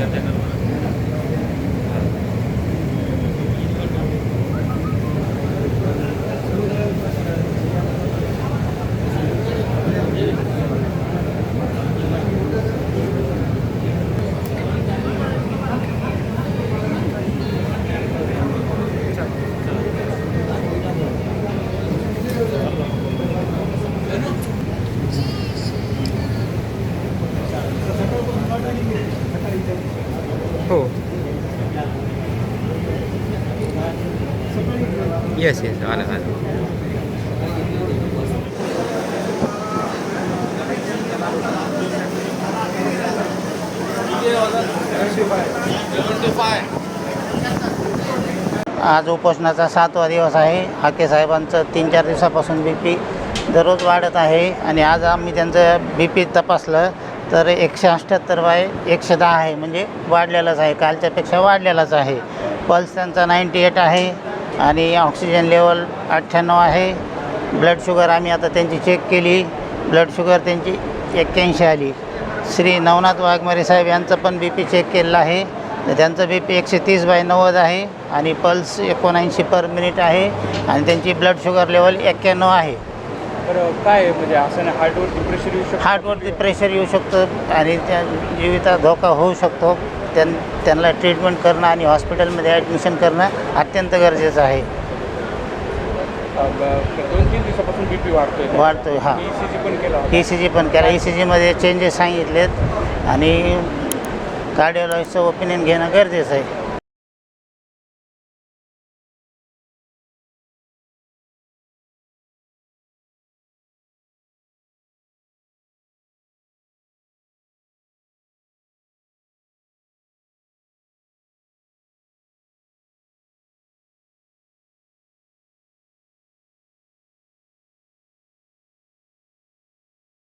やってる हो. Yes yes आलं आलं. आज उपोषणाचा सातवा दिवस आहे. हाके साहेबांचं तीन चार दिवसापासून बी पी दररोज वाढत आहे. आणि आज आम्ही त्यांचं बी पी तपासलं. तर एकशे अठ्ठ्याहत्तर बाय एकशे दहा आहे. म्हणजे वाढलेलाच आहे. कालच्यापेक्षा वाढलेलाच आहे. पल्स त्यांचा नाईंटी एट आहे. आणि ऑक्सिजन लेवल अठ्ठ्याण्णव आहे. ब्लड शुगर आम्ही आता त्यांची चेक केली. ब्लड शुगर त्यांची एक्क्याऐंशी आली. श्री नवनाथ वाघमारे साहेब यांचं पण बी पी चेक केलेलं आहे. तर त्यांचं बी पी एकशे तीस बाय नव्वद आहे. आणि पल्स एकोणऐंशी पर मिनिट आहे. आणि त्यांची ब्लड शुगर लेवल एक्क्याण्णव आहे. बरं काय म्हणजे असं हार्टवरती प्रेशर येऊ शकतो? हार्टवरती प्रेशर येऊ शकतं आणि त्या जीवितात धोका होऊ शकतो. त्यां त्यांना ट्रीटमेंट करणं आणि हॉस्पिटलमध्ये ॲडमिशन करणं अत्यंत गरजेचं आहे. दोन तीन दिवसापासून बी पी वाढतोय. वाढतोय हा. ई सी जी पण केला. ई सी जी पण केला. ई सी जीमध्ये चेंजेस सांगितलेत आणि कार्डिओलॉजीचं ओपिनियन घेणं गरजेचं आहे.